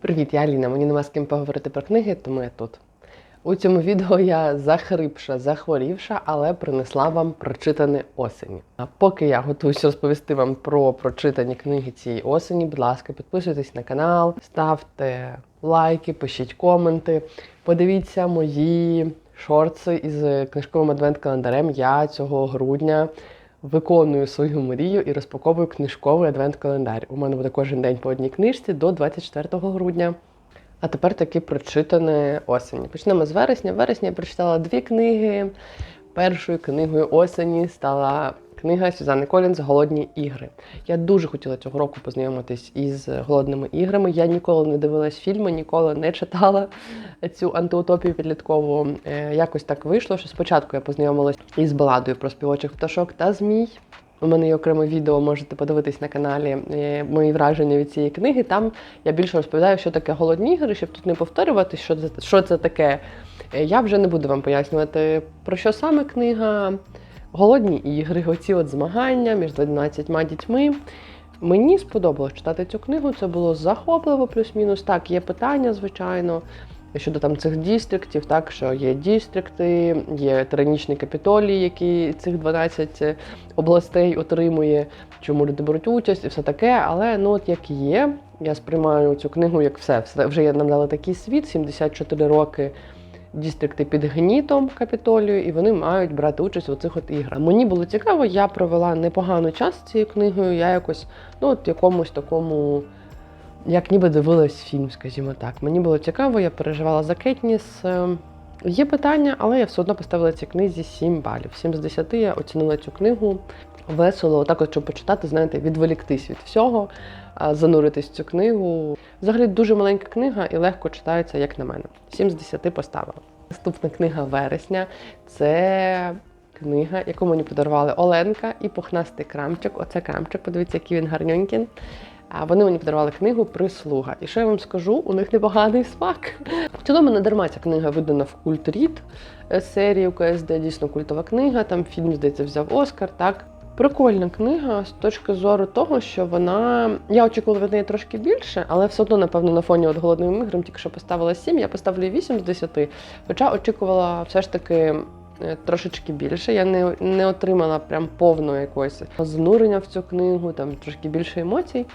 Привіт, я Аліна. Мені нема з ким поговорити про книги, тому я тут. У цьому відео я захрипша, захворівша, але принесла вам прочитане осені. А поки я готуюся розповісти вам про прочитані книги цієї осені, будь ласка, підписуйтесь на канал, ставте лайки, пишіть коменти. Подивіться мої шорти із книжковим адвент-календарем. Я цього грудня виконую свою мрію і розпаковую книжковий адвент-календар. У мене буде кожен день по одній книжці до 24 грудня. А тепер таки прочитане осені. Почнемо з вересня. В вересні я прочитала дві книги. Першою книгою осені стала книга Сюзанни Колінз Голодні ігри. Я дуже хотіла цього року познайомитись із голодними іграми. Я ніколи не дивилась фільми, ніколи не читала цю антиутопію підліткову. Е, Якось так вийшло, що спочатку я познайомилась із баладою про співочих пташок та змій. У мене є окреме відео, можете подивитись на каналі е, мої враження від цієї книги. Там я більше розповідаю, що таке голодні ігри, щоб тут не повторювати, що це, що це таке. Е, Я вже не буду вам пояснювати, про що саме книга. Голодні ігри, оці от змагання між 12 дітьми. Мені сподобалось читати цю книгу, це було захопливо, плюс-мінус. Так, є питання, звичайно, щодо там цих дістриктів, так що є дістрикти, є тиранічний капітолій, який цих 12 областей отримує, чому люди беруть участь і все таке. Але ну от як є, я сприймаю цю книгу як. Все вже нам дали такий світ, 74 роки. Дістрикти під гнітом капітолію, і вони мають брати участь у цих от іграх. Мені було цікаво, я провела непоганий час з цією книгою. Я якось ну от якомусь такому, як ніби дивилась фільм, скажімо так. Мені було цікаво, я переживала за Кетніс. Е, Є питання, але я все одно поставила цій книзі 7 балів. 7 з 10 я оцінила цю книгу весело, отак от, щоб почитати, знаєте, відволіктись від всього, зануритись в цю книгу. Взагалі дуже маленька книга і легко читається, як на мене. 7 з 10 поставила. Наступна книга вересня це книга, яку мені подарували Оленка і пухнастий крамчик. Оце крамчик, подивіться, який він гарненький. А вони мені подарували книгу Прислуга. І що я вам скажу, у них непоганий смак. В цілому не дарма ця книга видана в культрід серії УКСД, дійсно культова книга. Там фільм, здається, взяв Оскар. Так. Прикольна книга з точки зору того, що вона. Я очікувала від неї трошки більше, але все одно, напевно, на фоні от голодним іграм тільки що поставила 7, я поставлю 8 з 10. Хоча очікувала все ж таки е, трошечки більше. Я не, не отримала прям повного якогось занурення в цю книгу, там трошки більше емоцій.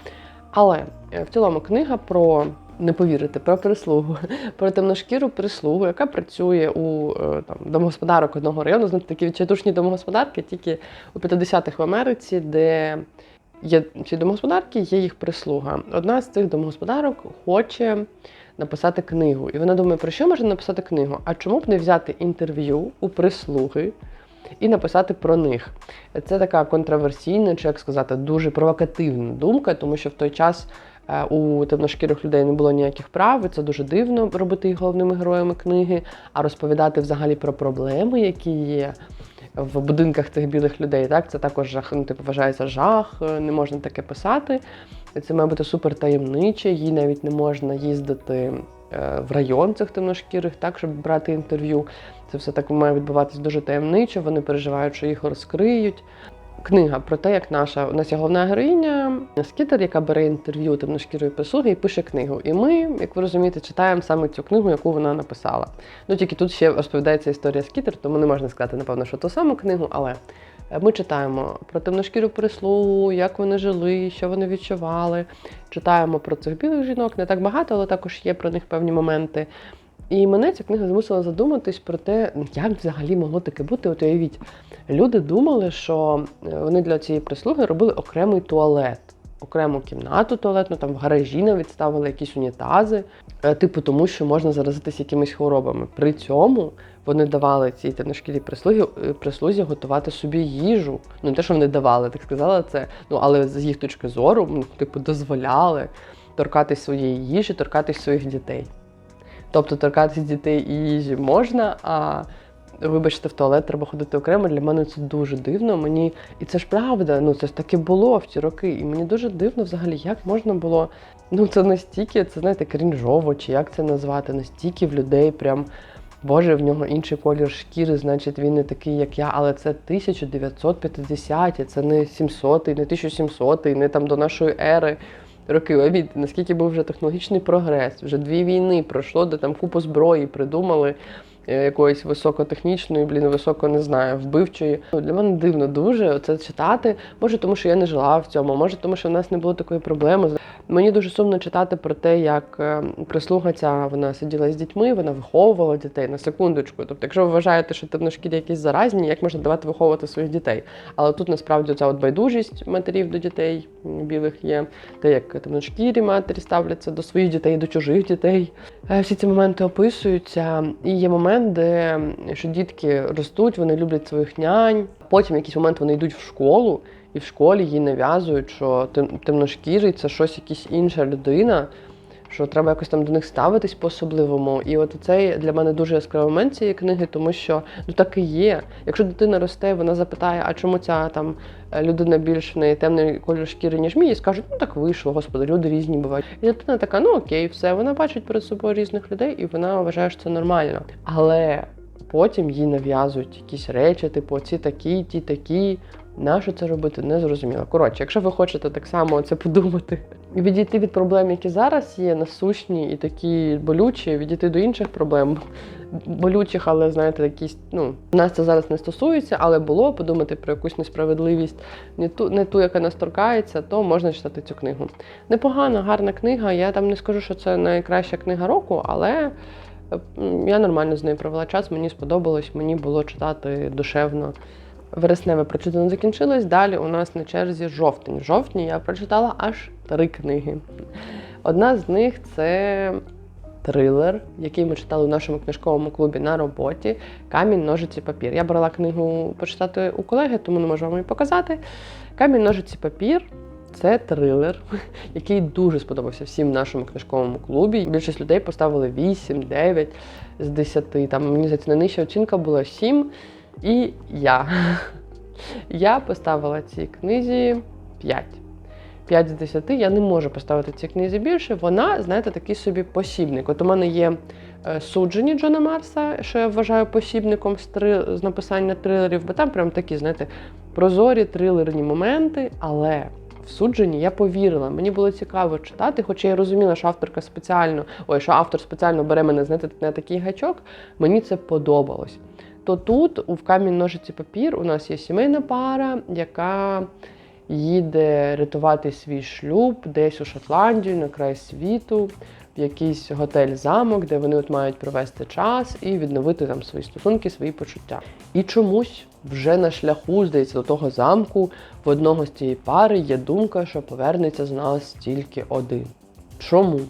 Але е, в цілому книга про. Не повірите, про прислугу, про темношкіру прислугу, яка працює у е, там, домогосподарок одного району, знаєте, такі відчайдушні домогосподарки, тільки у 50-х в Америці, де є ці домогосподарки, є їх прислуга. Одна з цих домогосподарок хоче написати книгу. І вона думає, про що можна написати книгу? А чому б не взяти інтерв'ю у прислуги? І написати про них. Це така контроверсійна, чи як сказати, дуже провокативна думка, тому що в той час у темношкірих людей не було ніяких прав, і це дуже дивно робити їх головними героями книги, а розповідати взагалі про проблеми, які є в будинках цих білих людей. Так, це також жах, ну, типу, вважається жах, е, не можна таке писати. Це має бути супер таємниче, їй навіть не можна їздити е, в район цих темношкірих, так, щоб брати інтерв'ю. Це все так має відбуватись дуже таємниче. Вони переживають, що їх розкриють. Книга про те, як наша у нас є головна героїня Скітер, яка бере інтерв'ю темношкірої прислуги і пише книгу. І ми, як ви розумієте, читаємо саме цю книгу, яку вона написала. Ну тільки тут ще розповідається історія Скітер, тому не можна сказати, напевно, що ту саму книгу, але ми читаємо про темношкіру прислугу, як вони жили, що вони відчували. Читаємо про цих білих жінок, не так багато, але також є про них певні моменти. І мене ця книга змусила задуматись про те, як взагалі могло таке бути. От уявіть, люди думали, що е, вони для цієї прислуги робили окремий туалет, окрему кімнату туалетну, там в гаражі навіть ставили якісь унітази, е, типу тому, що можна заразитися якимись хворобами. При цьому вони давали цій темношкірій прислугі, е, прислузі готувати собі їжу. Ну не те, що вони давали, так сказала це. Ну але з їх точки зору, ну, типу, дозволяли торкатись своєї їжі, торкатись своїх дітей. Тобто торкатись дітей і їжі можна, а вибачте, в туалет треба ходити окремо. Для мене це дуже дивно. Мені і це ж правда, ну це ж таки було в ті роки. І мені дуже дивно взагалі, як можна було. Ну це настільки, це знаєте, крінжово, чи як це назвати, настільки в людей прям. Боже, в нього інший колір шкіри, значить він не такий, як я, але це 1950, це не 700, не 1700, не там до нашої ери. Роки. Уявіть, наскільки був вже технологічний прогрес, вже дві війни пройшло, де там купу зброї придумали. Е, Якоїсь високотехнічної, блін, високо не знаю, вбивчої. Ну, Для мене дивно дуже це читати. Може, тому що я не жила в цьому, може, тому що в нас не було такої проблеми. Мені дуже сумно читати про те, як е, прислуга ця вона сиділа з дітьми, вона виховувала дітей на секундочку. Тобто, якщо ви вважаєте, що темношкірі якісь заразні, як можна давати виховувати своїх дітей? Але тут насправді ця от байдужість матерів до дітей білих є, те, як темношкірі матері ставляться до своїх дітей, до чужих дітей. Е, Всі ці моменти описуються. І є момент, де що дітки ростуть, вони люблять своїх нянь. Потім в якийсь момент вони йдуть в школу, і в школі їй нав'язують, що тем- темношкірий це щось якась інша людина. Що треба якось там до них ставитись по-особливому. І от цей для мене дуже яскравий момент цієї книги, тому що ну так і є. Якщо дитина росте, вона запитає, а чому ця там е, людина більш в неї темний кольор шкіри, ніж мій, і скажуть, ну так вийшло, господи, люди різні бувають. І дитина така, ну окей, все, вона бачить перед собою різних людей, і вона вважає, що це нормально. Але потім їй нав'язують якісь речі, типу, ці такі, ті такі. Нащо це робити, не зрозуміло. Коротше, якщо ви хочете так само це подумати відійти від проблем, які зараз є, насущні і такі болючі, відійти до інших проблем, болючих, але знаєте, якісь, ну, нас це зараз не стосується, але було подумати про якусь несправедливість, не ту, не ту, яка нас торкається, то можна читати цю книгу. Непогана, гарна книга. Я там не скажу, що це найкраща книга року, але е, я нормально з нею провела час, мені сподобалось, мені було читати душевно. Вересневе прочитано закінчилось. Далі у нас на черзі жовтень. В жовтні я прочитала аж три книги. Одна з них це трилер, який ми читали у нашому книжковому клубі на роботі Камінь, ножиці, папір. Я брала книгу почитати у колеги, тому не можу вам її показати. Камінь, ножиці, папір. Це трилер, який дуже сподобався всім в нашому книжковому клубі. Більшість людей поставили 8, 9 з 10. Там мені здається, найнижча оцінка була 7. І я. Я поставила цій книзі 5. 5 з 10. Я не можу поставити цій книзі більше. Вона, знаєте, такий собі посібник. От у мене є е, суджені Джона Марса, що я вважаю посібником з, три, з написання трилерів, бо там прям такі, знаєте, прозорі трилерні моменти, але. В судженні я повірила, мені було цікаво читати, хоча я розуміла, що авторка спеціально, ой, що автор спеціально бере мене знаєте, на такий гачок, мені це подобалось. То тут, у камінь ножиці папір, у нас є сімейна пара, яка їде рятувати свій шлюб десь у Шотландію, на край світу, в якийсь готель-замок, де вони от мають провести час і відновити там свої стосунки, свої почуття. І чомусь вже на шляху, здається, до того замку в одного з цієї пари є думка, що повернеться з нас тільки один. Чому?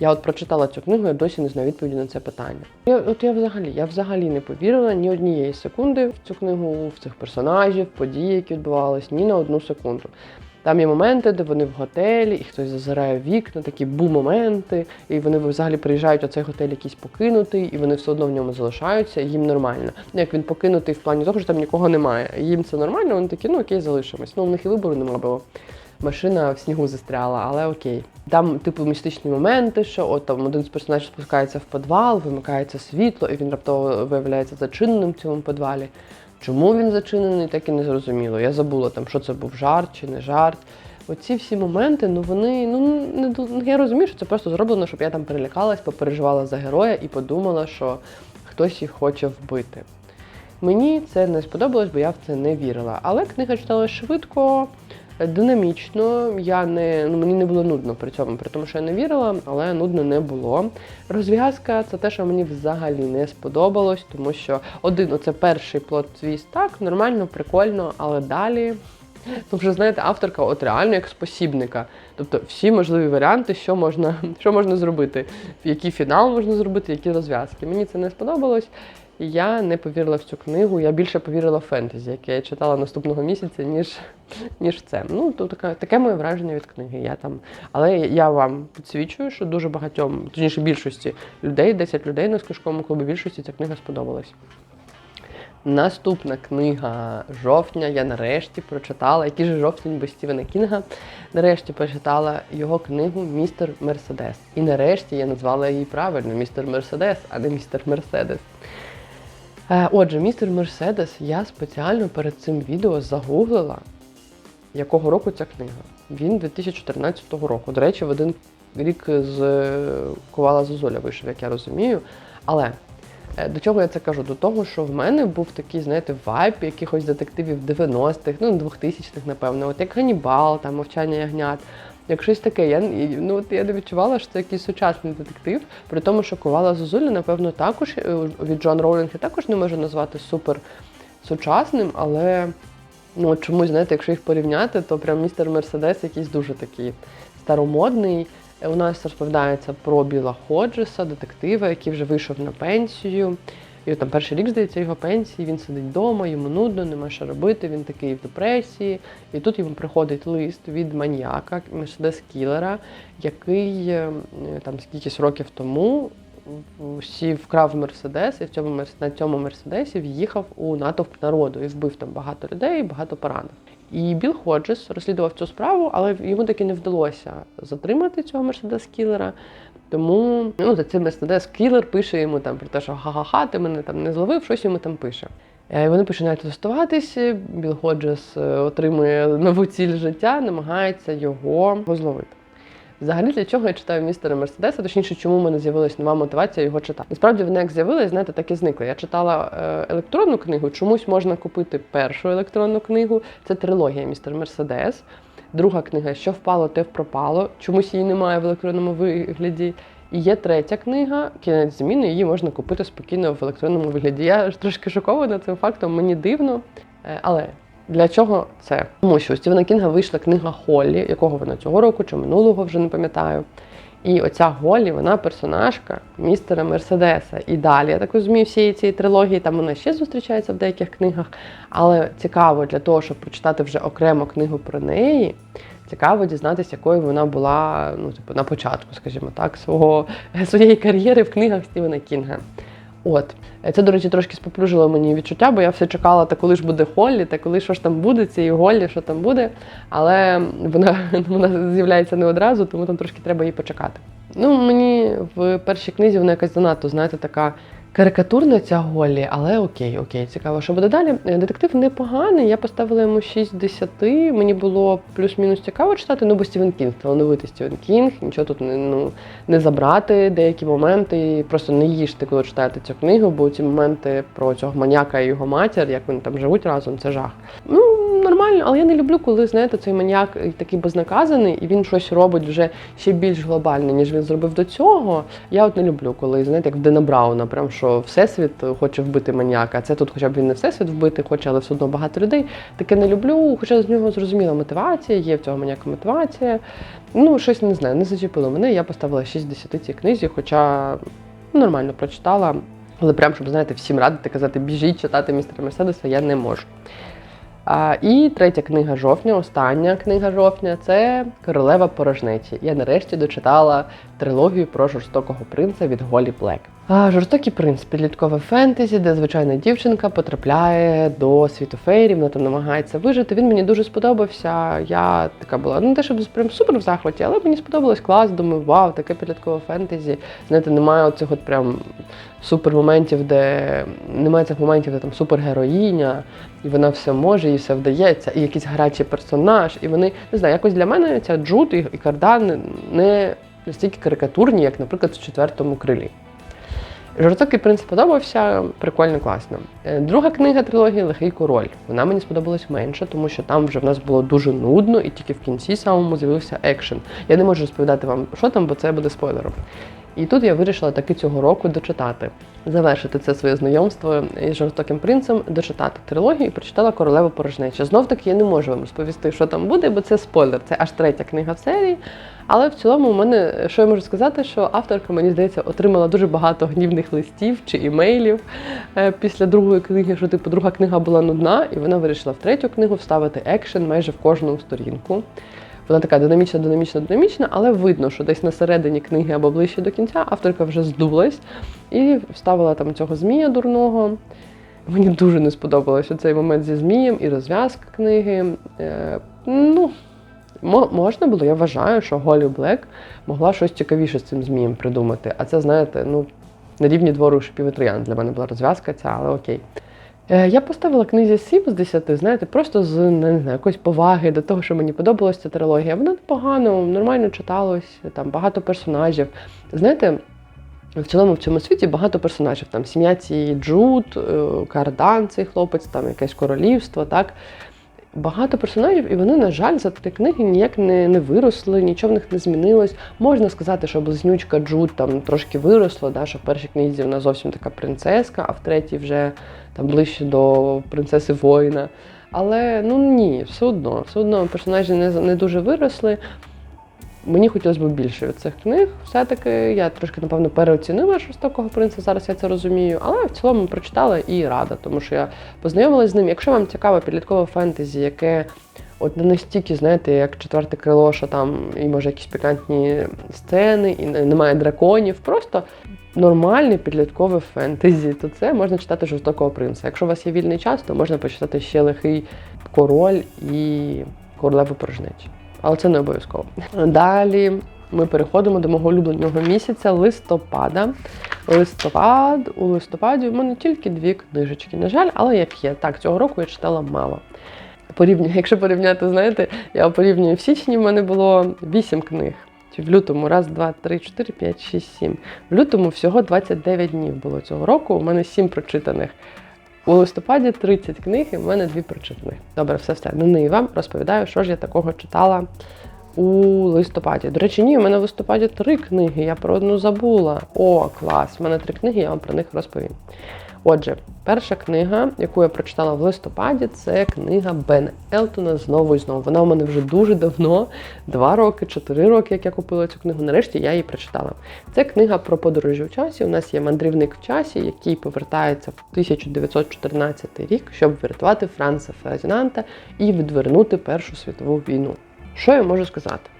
Я от прочитала цю книгу, я досі не знаю відповіді на це питання. Я, от я взагалі, я взагалі не повірила ні однієї секунди в цю книгу, в цих персонажів, події, які відбувались, ні на одну секунду. Там є моменти, де вони в готелі, і хтось зазирає вікна, такі бу-моменти, і вони взагалі приїжджають, а цей готель якийсь покинутий, і вони все одно в ньому залишаються, і їм нормально. Ну, як він покинутий в плані того, що там нікого немає. Їм це нормально, вони такі, ну окей, залишимось. Ну, в них і вибору немає, бо машина в снігу застряла, але окей. Там, типу, містичні моменти, що от там один з персонажів спускається в підвал, вимикається світло, і він раптово виявляється зачиненим в цьому підвалі. Чому він зачинений, так і не зрозуміло. Я забула там, що це був жарт чи не жарт. Оці всі моменти, ну вони ну не я розумію, що це просто зроблено, щоб я там перелякалась, попереживала за героя і подумала, що хтось їх хоче вбити. Мені це не сподобалось, бо я в це не вірила. Але книга читалася швидко, динамічно. Я не ну мені не було нудно при цьому, при тому, що я не вірила, але нудно не було. Розв'язка це те, що мені взагалі не сподобалось, тому що один, оце перший плод твіст, так, нормально, прикольно, але далі. Ну, вже знаєте, авторка от реально як спосібника. Тобто всі можливі варіанти, що можна, що можна зробити, який фінал можна зробити, які розв'язки. Мені це не сподобалось. Я не повірила в цю книгу. Я більше повірила в фентезі, яке я читала наступного місяця, ніж, ніж це. Ну, то таке, таке моє враження від книги. Я там... Але я вам підсвічую, що дуже багатьом, точніше більшості людей, 10 людей на скажковому клубі, більшості ця книга сподобалась. Наступна книга жовтня. Я нарешті прочитала, який же жовтень без Стівена Кінга. Нарешті прочитала його книгу Містер Мерседес. І нарешті я назвала її правильно Містер Мерседес, а не містер Мерседес. Е, Отже, містер Мерседес, я спеціально перед цим відео загуглила, якого року ця книга. Він 2014 року. До речі, в один рік з е, Ковала Зозуля вийшов, як я розумію. Але е, до чого я це кажу? До того, що в мене був такий, знаєте, вайб якихось детективів 90-х, ну 2000-х, напевно, от як Ганібал, там мовчання ягнят. Як щось таке, я ну от я не відчувала, що це якийсь сучасний детектив, при тому, що Ковала Зозуля, напевно, також е, від Джон Роулінг я також не можу назвати супер сучасним, але ну чомусь, знаєте, якщо їх порівняти, то прям містер Мерседес якийсь дуже такий старомодний. Е, У нас розповідається про Біла Ходжеса, детектива, який вже вийшов на пенсію. І там перший рік, здається, його пенсії, він сидить вдома, йому нудно, нема що робити, він такий в депресії. І тут йому приходить лист від маніяка, Мерседес Кілера, який е, там скількись років тому сів вкрав Мерседес і в цьому на цьому Мерседесі в'їхав у натовп народу і вбив там багато людей, багато поранив. І Біл Ходжес розслідував цю справу, але йому таки не вдалося затримати цього Мерседес Кілера. Тому ну, за цим Мерседес Кілер пише йому там про те, що ха-ха-ха, ти мене там не зловив, щось йому там пише. Е, вони починають листуватися. Біл Ходжес е, отримує нову ціль життя, намагається його зловити. Взагалі, для чого я читаю містера Мерседеса, точніше, чому в мене з'явилась нова мотивація його читати. Насправді вони як з'явились, знаєте, так і зникли. Я читала е, електронну книгу, чомусь можна купити першу електронну книгу. Це трилогія Містер Мерседес. Друга книга Що впало, те впропало. Чомусь її немає в електронному вигляді. І є третя книга Кінець зміни. Її можна купити спокійно в електронному вигляді. Я ж трошки шокована цим фактом, мені дивно. Е, Але для чого це? Тому що у Стівена Кінга вийшла книга Холлі, якого вона цього року чи минулого вже не пам'ятаю. І оця Голлі, вона персонажка містера Мерседеса. І далі, я так розумію, всієї цієї трилогії, там вона ще зустрічається в деяких книгах. Але цікаво для того, щоб прочитати вже окремо книгу про неї. Цікаво дізнатися, якою вона була ну, типу, на початку, скажімо так, свого, своєї кар'єри в книгах Стівена Кінга. От. Це, до речі, трошки споплюжило мені відчуття, бо я все чекала, та коли ж буде Холлі, та коли що ж там буде, цієї Голлі, що там буде. Але вона, вона з'являється не одразу, тому там трошки треба її почекати. Ну, мені в першій книзі вона якась занадто, знаєте, така карикатурна ця Голлі, але окей, окей, цікаво, що буде далі. Е, Детектив непоганий, я поставила йому 6 з 10. Мені було плюс-мінус цікаво читати, ну бо Стівен Кінг, талановитий Стівен Кінг, нічого тут не, ну, не забрати, деякі моменти, просто не їжте, коли читаєте цю книгу, бо ці моменти про цього маніяка і його матір, як вони там живуть разом, це жах. Ну, нормально, але я не люблю, коли, знаєте, цей маніяк такий безнаказаний, і він щось робить вже ще більш глобальне, ніж він зробив до цього. Я от не люблю, коли, знаєте, як в Дена Брауна, прям що Всесвіт хоче вбити маніяка. Це тут, хоча б він не всесвіт вбити хоче, але все одно багато людей. Таке не люблю, хоча з нього зрозуміла мотивація, є в цього маніяка мотивація. Ну, щось не знаю, не зачепило мене. Я поставила 6 з 10 цій книзі, хоча нормально прочитала. Але прям, щоб, знаєте, всім радити, казати, біжіть читати містера Мерседеса, я не можу. А, і третя книга жовтня, остання книга жовтня це Королева порожнечі. Я нарешті дочитала трилогію про жорстокого принца від Голі Блек. А, Жорстокий принц підліткове фентезі, де звичайна дівчинка потрапляє до світу фейрів, вона там намагається вижити. Він мені дуже сподобався. Я така була, ну не те, щоб прям супер в захваті, але мені сподобалось клас. Думаю, вау, таке підліткове фентезі. Знаєте, немає оцих от прям супер моментів, де немає цих моментів, де там супергероїня, і вона все може, і все вдається, і якийсь гарячий персонаж. І вони не знаю, якось для мене ця Джуд і Кардан не настільки карикатурні, як, наприклад, в четвертому крилі. Жорстокий принц подобався, прикольно, класно. Е, Друга книга трилогії Лихий король. Вона мені сподобалась менше, тому що там вже в нас було дуже нудно, і тільки в кінці самому з'явився екшен. Я не можу розповідати вам, що там, бо це буде спойлером. І тут я вирішила таки цього року дочитати, завершити це своє знайомство із жорстоким принцем, дочитати трилогію і прочитала Королеву порожнеча. Знов таки я не можу вам розповісти, що там буде, бо це спойлер. Це аж третя книга в серії. Але в цілому, у мене що я можу сказати, що авторка, мені здається, отримала дуже багато гнівних листів чи імейлів е, після другої книги, що типу друга книга була нудна, і вона вирішила в третю книгу вставити екшен майже в кожну сторінку. Вона така динамічна, динамічна, динамічна, але видно, що десь на середині книги або ближче до кінця авторка вже здулась і вставила там цього змія дурного. Мені дуже не сподобалося цей момент зі змієм і розв'язка книги. Е, ну, можна було, я вважаю, що Голі Блек могла щось цікавіше з цим змієм придумати. А це, знаєте, ну, на рівні двору шипів і троян для мене була розв'язка ця, але окей. Е, Я поставила книзі 7 з 10, знаєте, просто з не знаю, якоїсь поваги до того, що мені подобалася ця трилогія. Вона непогано, нормально читалось, там багато персонажів. Знаєте, в цілому в цьому світі багато персонажів. Там сім'я цієї Джуд, е, Кардан, цей хлопець, там якесь королівство, так. Багато персонажів, і вони, на жаль, за три книги ніяк не, не виросли, нічого в них не змінилось. Можна сказати, що близнючка Джуд там трошки виросла, да, що в першій книзі вона зовсім така принцеска, а в третій вже там ближче до принцеси воїна. Але ну ні, все одно, все одно персонажі не, не дуже виросли. Мені хотілося б більше від цих книг. Все-таки я трошки, напевно, переоцінила жорстокого принца. Зараз я це розумію. Але в цілому прочитала і рада, тому що я познайомилася з ним. Якщо вам цікаве підліткове фентезі, яке от не настільки, знаєте, як четверте крило, що там і може якісь пікантні сцени, і немає драконів, просто нормальне підліткове фентезі, то це можна читати жорстокого принца. Якщо у вас є вільний час, то можна почитати ще лихий король і королеву порожнечі. Але це не обов'язково. Далі ми переходимо до мого улюбленого місяця листопада. Листопад у листопаді у мене тільки дві книжечки. На жаль, але як є. Так, цього року я читала мало. Порівню, якщо порівняти, знаєте, я порівнюю в січні, в мене було 8 книг. Чи в лютому раз, два, три, чотири, п'ять, шість, сім. В лютому всього 29 днів було цього року. У мене 7 прочитаних. У листопаді 30 книг, і в мене дві прочитаних. Добре, все все. Нині і вам розповідаю, що ж я такого читала у листопаді. До речі, ні, у мене в листопаді три книги. Я про одну забула. О, клас! У мене три книги, я вам про них розповім. Отже, перша книга, яку я прочитала в листопаді, це книга Бен Елтона знову і знову. Вона у мене вже дуже давно, два роки, чотири роки, як я купила цю книгу. Нарешті я її прочитала. Це книга про подорожі в часі. У нас є мандрівник в часі, який повертається в 1914 рік, щоб врятувати Франца Фердинанда і відвернути Першу світову війну. Що я можу сказати?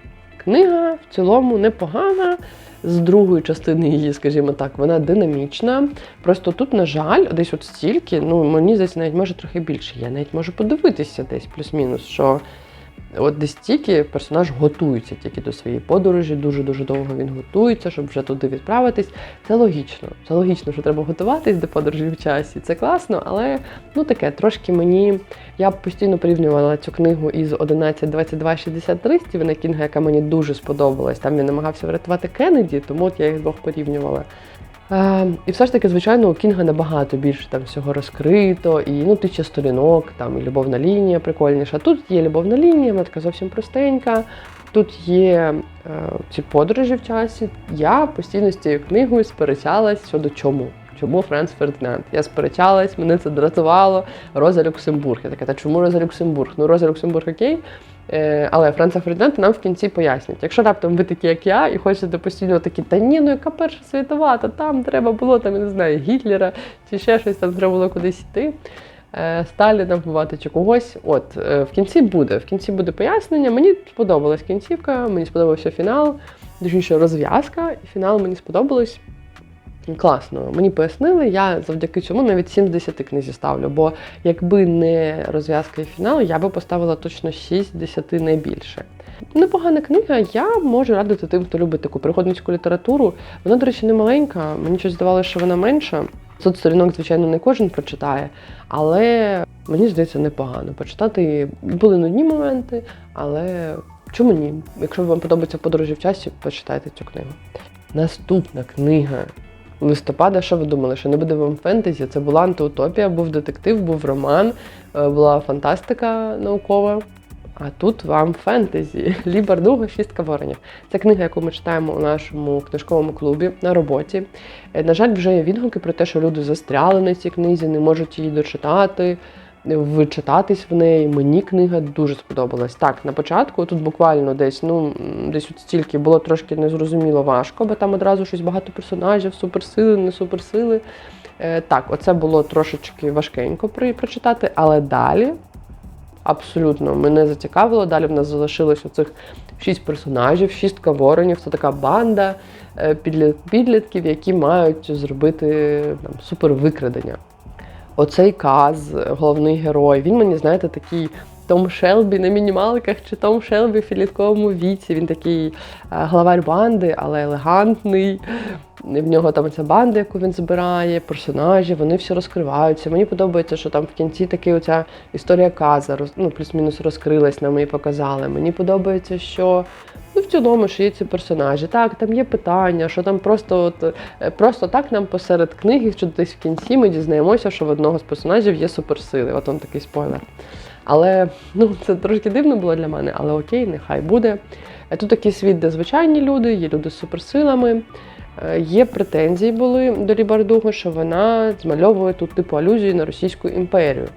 Книга в цілому непогана. З другої частини її, скажімо так, вона динамічна. Просто тут, на жаль, десь от стільки, ну мені здається, навіть може трохи більше. Я навіть можу подивитися десь плюс-мінус, що от десь стільки персонаж готується тільки до своєї подорожі, дуже-дуже довго він готується, щоб вже туди відправитись. Це логічно. Це логічно, що треба готуватись до подорожі в часі. Це класно, але ну таке, трошки мені. Я постійно порівнювала цю книгу із 11.22.63 Стівена Кінга, яка мені дуже сподобалась. Там він намагався врятувати Кеннеді, тому от я їх двох порівнювала. Е, і все ж таки, звичайно, у Кінга набагато більше там всього розкрито, і ну, тисяча сторінок, там і любовна лінія прикольніша. Тут є любовна лінія, вона така зовсім простенька. Тут є е, ці подорожі в часі. Я постійно з цією книгою сперечалась щодо чому. Чому Франц Фердинанд? Я сперечалась, мене це дратувало. Роза Люксембург. Я така, та чому Роза Люксембург? Ну, Роза Люксембург окей. Е, але Франца Фердинанда нам в кінці пояснять. Якщо раптом ви такі, як я, і хочете постійно такі, та ні, ну яка перша світова, та там треба було там, я не знаю, Гітлера чи ще щось, там треба було кудись йти. е, Сталіна вбивати чи когось. От е, в кінці буде. В кінці буде пояснення. Мені сподобалась кінцівка, мені сподобався фінал, точніше розв'язка, і фінал мені сподобалось. Класно, мені пояснили, я завдяки цьому навіть 7 з 10 книзі ставлю, бо якби не розв'язка і фінал, я би поставила точно 6 з 10 не. Непогана книга, я можу радити тим, хто любить таку пригодницьку літературу. Вона, до речі, не маленька, мені щось здавалося, що вона менша. Тут сторінок, звичайно, не кожен прочитає, але мені здається непогано. Почитати були нудні моменти, але чому ні? Якщо вам подобається подорожі в часі, почитайте цю книгу. Наступна книга листопада, що ви думали, що не буде вам фентезі? Це була антиутопія, був детектив, був роман, е, була фантастика наукова. А тут вам фентезі. Лі Бардуго, шістка воронів. Це книга, яку ми читаємо у нашому книжковому клубі на роботі. Е, На жаль, вже є відгуки про те, що люди застряли на цій книзі, не можуть її дочитати, вичитатись в неї. Мені книга дуже сподобалась. Так, на початку тут буквально десь, ну десь от стільки було трошки незрозуміло важко, бо там одразу щось багато персонажів, суперсили, не суперсили. Е, так, оце було трошечки важкенько прочитати, але далі абсолютно мене зацікавило. Далі в нас залишилось оцих шість персонажів, шістка воронів. Це така банда е, підлітків, які мають зробити там, супервикрадення. Оцей Каз, головний герой, він мені, знаєте, такий Том Шелбі на мінімалках, чи Том Шелбі в підлітковому віці. Він такий е, главарь банди, але елегантний. В нього там ця банда, яку він збирає, персонажі, вони всі розкриваються. Мені подобається, що там в кінці таки оця історія Каза, ну, плюс-мінус розкрилась, нам її показали. Мені подобається, що ну, в цілому, що є ці персонажі. Так, там є питання, що там просто от, е, просто так нам посеред книги, що десь в кінці ми дізнаємося, що в одного з персонажів є суперсили. От он такий спойлер. Але ну, це трошки дивно було для мене, але окей, нехай буде. Е, Тут такий світ, де звичайні люди, є люди з суперсилами. Е, Є претензії були до Лібардуго, що вона змальовує тут типу алюзію на Російську імперію.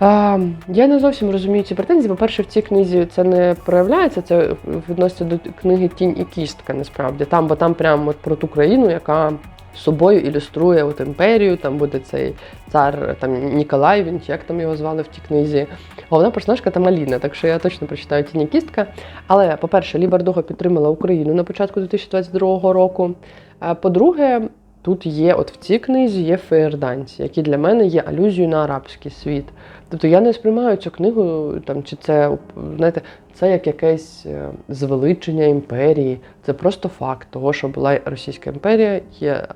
А, я не зовсім розумію ці претензії. По-перше, в цій книзі це не проявляється, це відноситься до книги Тінь і кістка, насправді. Там, бо там прямо про ту країну, яка собою ілюструє от імперію, там буде цей цар там Ніколай, він як там його звали в тій книзі. Головна персонажка там Аліна, так що я точно прочитаю Тіні кістка. Але, по-перше, Лі Бардуго підтримала Україну на початку 2022 року. А по-друге, тут є, от в цій книзі є феєрданці, які для мене є алюзією на арабський світ. Тобто я не сприймаю цю книгу, там, чи це, знаєте, це як якесь е, звеличення імперії. Це просто факт того, що була Російська імперія, є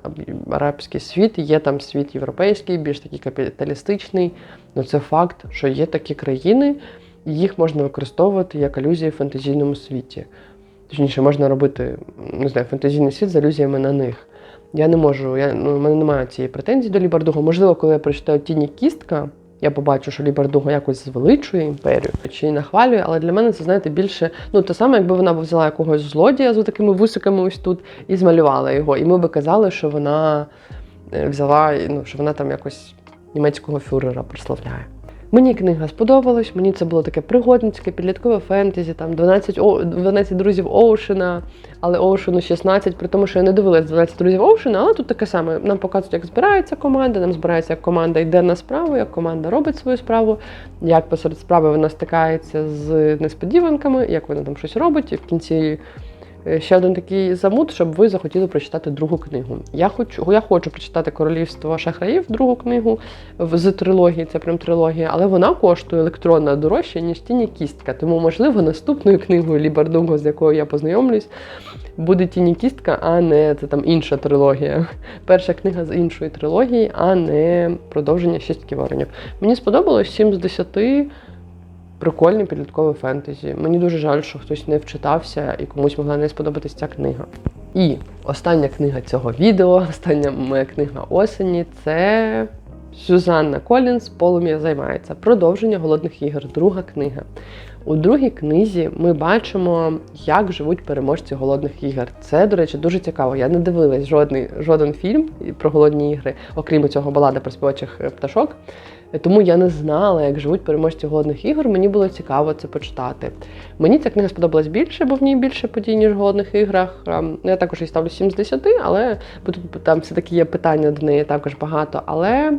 арабський світ, є там світ європейський, більш такий капіталістичний. Ну це факт, що є такі країни, і їх можна використовувати як алюзії в фантазійному світі. Точніше, можна робити не знаю, фантазійний світ з алюзіями на них. Я не можу, я, ну, в мене немає цієї претензії до Лібардуго. Можливо, коли я прочитаю тіні кістка, я побачу, що Лібардуго якось звеличує імперію чи нахвалює, але для мене це, знаєте, більше ну те саме, якби вона взяла якогось злодія з такими вусиками ось тут і змалювала його. І ми би казали, що вона е, взяла, ну, що вона там якось німецького фюрера прославляє. Мені книга сподобалась, мені це було таке пригодницьке, підліткове фентезі, там 12, 12 друзів Оушена, але Оушену 16, при тому, що я не дивилась 12 друзів Оушена, але тут таке саме. Нам показують, як збирається команда, нам збирається, як команда йде на справу, як команда робить свою справу, як посеред справи вона стикається з несподіванками, як вона там щось робить, і в кінці. Е, Ще один такий замут, щоб ви захотіли прочитати другу книгу. Я хочу, я хочу прочитати Королівство Шахраїв, другу книгу з трилогії, це прям трилогія, але вона коштує електронна дорожче, ніж тіні кістка. Тому, можливо, наступною книгою Лібардунго, з якою я познайомлюсь, буде тіні кістка, а не це там інша трилогія. Перша книга з іншої трилогії, а не продовження шістки воронів. Мені сподобалось 7 з 10 прикольний підлітковий фентезі. Мені дуже жаль, що хтось не вчитався і комусь могла не сподобатись ця книга. І остання книга цього відео, остання моя книга осені це Сюзанна Колінс Полум'я займається. Продовження голодних ігор, друга книга. У другій книзі ми бачимо, як живуть переможці голодних ігор. Це, до речі, дуже цікаво. Я не дивилась жодний, жоден фільм про голодні ігри, окрім цього балада про співачих е, пташок. Тому я не знала, як живуть переможці голодних ігор. Мені було цікаво це почитати. Мені ця книга сподобалась більше, бо в ній більше подій, ніж в голодних іграх. Ем, Я також їй ставлю 7 з 10, але тут там все-таки є питання до неї також багато. Але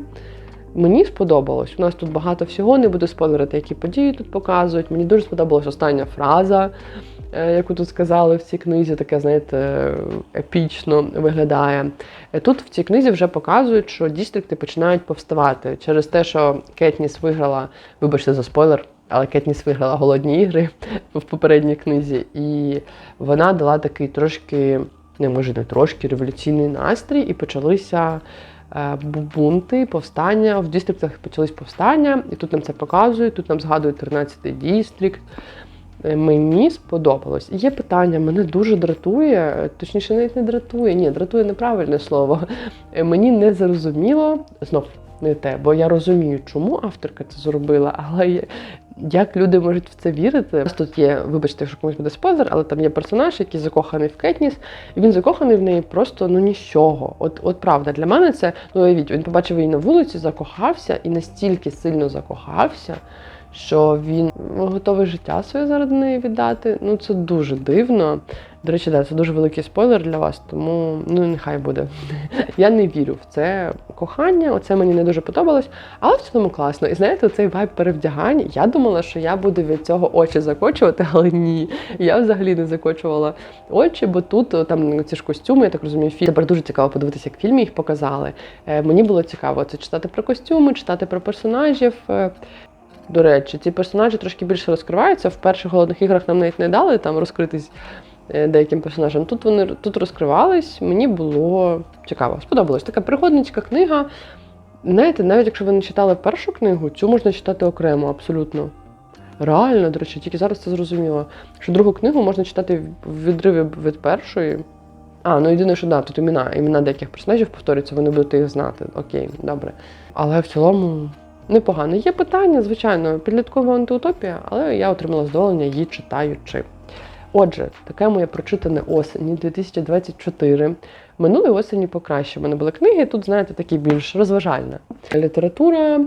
мені сподобалось. У нас тут багато всього, не буду спойлерити, які події тут показують. Мені дуже сподобалась остання фраза, яку тут сказали в цій книзі, таке, знаєте, епічно виглядає. Е, Тут в цій книзі вже показують, що дістрикти починають повставати через те, що Кетніс виграла, вибачте за спойлер, але Кетніс виграла голодні ігри в попередній книзі, і вона дала такий трошки, не може не трошки, революційний настрій, і почалися. е, Бунти, повстання. В дістриктах почались повстання, і тут нам це показують, тут нам згадують 13-й дістрикт. Е, Мені сподобалось. Є питання, мене дуже дратує, точніше, навіть не дратує. Ні, дратує неправильне слово. Е, Мені не зрозуміло, знов не те, бо я розумію, чому авторка це зробила, але як люди можуть в це вірити? Тут є, вибачте, якщо комусь буде спойлер, але там є персонаж, який закоханий в Кетніс, і він закоханий в неї просто ну нічого. От, от правда, для мене це ну уявіть, він побачив її на вулиці, закохався і настільки сильно закохався, що він готовий життя своє заради неї віддати. Ну це дуже дивно. До речі, да, це дуже великий спойлер для вас, тому ну нехай буде. Я не вірю в це кохання, оце мені не дуже подобалось, але в цілому класно. І знаєте, цей вайб перевдягань. Я думала, що я буду від цього очі закочувати, але ні. Я взагалі не закочувала очі, бо тут там ці ж костюми, я так розумію, фільм. Тепер дуже цікаво подивитися, як в фільмі їх показали. Е, мені було цікаво це читати про костюми, читати про персонажів. До речі, ці персонажі трошки більше розкриваються. В перших голодних іграх нам навіть не дали там розкритись е, деяким персонажам. Тут вони тут розкривались, мені було цікаво, сподобалось. Така пригодницька книга. Знаєте, навіть якщо ви не читали першу книгу, цю можна читати окремо, абсолютно. Реально, до речі, тільки зараз це зрозуміло. Що другу книгу можна читати в відриві від першої. А, ну єдине, що да, тут імена, імена деяких персонажів повторюються, ви не будете їх знати. Окей, добре. Але в цілому непогано. Є питання, звичайно, підліткова антиутопія, але я отримала задоволення її читаючи. Отже, таке моє прочитане осені 2024. Минулої осені покраще. У мене були книги, тут, знаєте, такі більш розважальна література,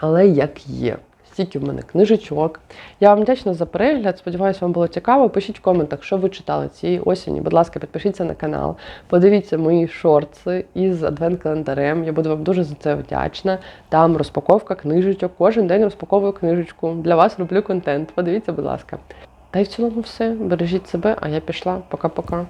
але як є. Стільки в мене книжечок. Я вам вдячна за перегляд. Сподіваюся, вам було цікаво. Пишіть в коментах, що ви читали цієї осені. Будь ласка, підпишіться на канал, подивіться мої шорти із адвент-календарем. Я буду вам дуже за це вдячна. Там розпаковка книжечок. Кожен день розпаковую книжечку. Для вас роблю контент. Подивіться, будь ласка. Та й в цілому все. Бережіть себе, а я пішла. Пока-пока.